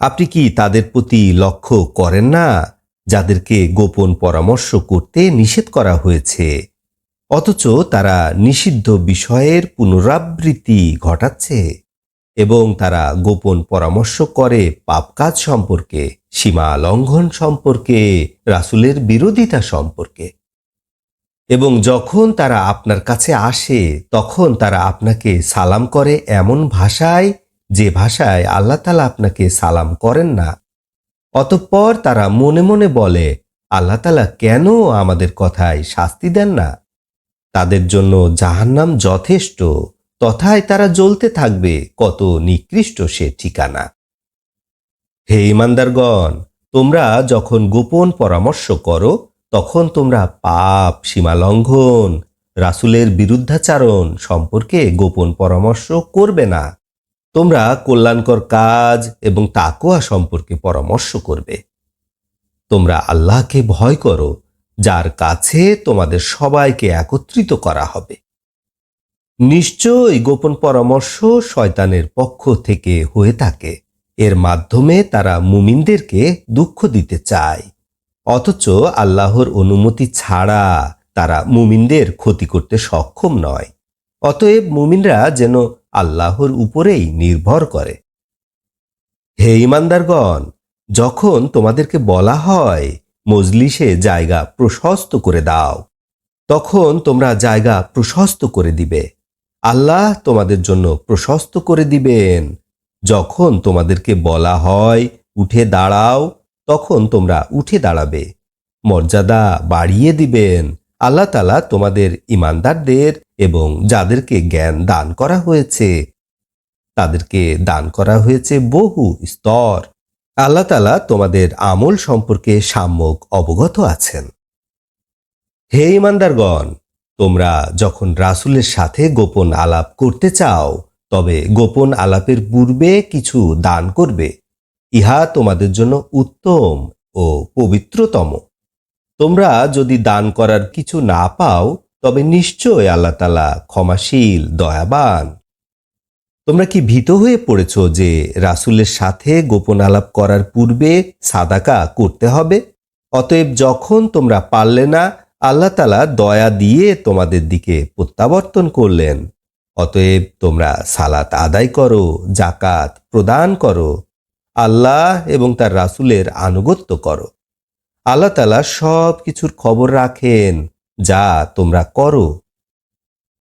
আপনি কি তাদের প্রতি লক্ষ্য করেন না, যাদেরকে গোপন পরামর্শ করতে নিষেধ করা হয়েছে? অথচ তারা নিষিদ্ধ বিষয়ের পুনরাবৃত্তি ঘটাচ্ছে এবং তারা গোপন পরামর্শ করে পাপ কাজ সম্পর্কে, সীমা লঙ্ঘন সম্পর্কে, রাসূলের বিরোধিতা সম্পর্কে। এবং যখন তারা আপনার কাছে আসে, তখন তারা আপনাকে সালাম করে এমন ভাষায় যে ভাষায় আল্লাহ তালা আপনাকে সালাম করেন না, অতঃপর তারা মনে মনে বলে, আল্লাহ তালা কেন আমাদের কথায় শাস্তি দেন না? তাদের জন্য জাহান্নাম যথেষ্ট, তথায় তারা জ্বলতে থাকবে, কত নিকৃষ্ট সে ঠিকানা। হে ইমানদারগণ তোমরা যখন গোপন পরামর্শ করো, তখন তোমরা পাপ সীমালঙ্ঘন, রাসূলের বিরুদ্ধাচারণ সম্পর্কে গোপন পরামর্শ করবে না। তোমরা কল্যাণকর কাজ এবং তাকোয়া সম্পর্কে পরামর্শ করবে। তোমরা আল্লাহকে ভয় করো, যার কাছে তোমাদের সবাইকে একত্রিত করা হবে। নিশ্চয়ই গোপন পরামর্শ শয়তানের পক্ষ থেকে হয়ে থাকে। এর মাধ্যমে তারা মুমিনদেরকে দুঃখ দিতে চায়। অথচ আল্লাহর অনুমতি ছাড়া তারা মুমিনদের ক্ষতি করতে সক্ষম নয়। অতএব মুমিনরা যেন আল্লাহর উপরেই নির্ভর করে। হে ইমানদারগণ, যখন তোমাদেরকে বলা হয়, মজলিসে জায়গা প্রশস্ত করে দাও, তখন তোমরা জায়গা প্রশস্ত করে দিবে। আল্লাহ তোমাদের জন্য প্রশস্ত করে দিবেন। যখন তোমাদেরকে বলা হয়, উঠে দাঁড়াও, তখন তোমরা উঠে দাঁড়াবে। মর্যাদা বাড়িয়ে দিবেন। আল্লাহ তালা তোমাদের ইমানদারদের এবং যাদেরকে জ্ঞান দান করা হয়েছে, তাদেরকে দান করা হয়েছে বহু স্তর। আল্লাহ তালা তোমাদের আমল সম্পর্কে সাম্যক অবগত আছেন। হে ইমানদারগণ তোমরা যখন রাসূলের সাথে গোপন আলাপ করতে চাও, তবে গোপন আলাপের পূর্বে কিছু দান করবে। ইহা তোমাদের জন্য উত্তম ও পবিত্রতম। তোমরা যদি দান করার কিছু না পাও তবে নিশ্চয় আল্লাহ তালা ক্ষমাশীল, দয়াবান। তোমরা কি ভীত হয়ে পড়েছ যে রাসূলের সাথে গোপন আলাপ করার পূর্বে সাদাকা করতে হবে? অতএব যখন তোমরা পারলে না, আল্লাহ তালা দয়া দিয়ে তোমাদের দিকে প্রত্যাবর্তন করলেন। অতএব তোমরা সালাত আদায় করো জাকাত প্রদান করো, আল্লাহ এবং তার রাসূলের আনুগত্য করো। আল্লাহ তালা সব কিছুর খবর রাখেন। যা তোমরা করো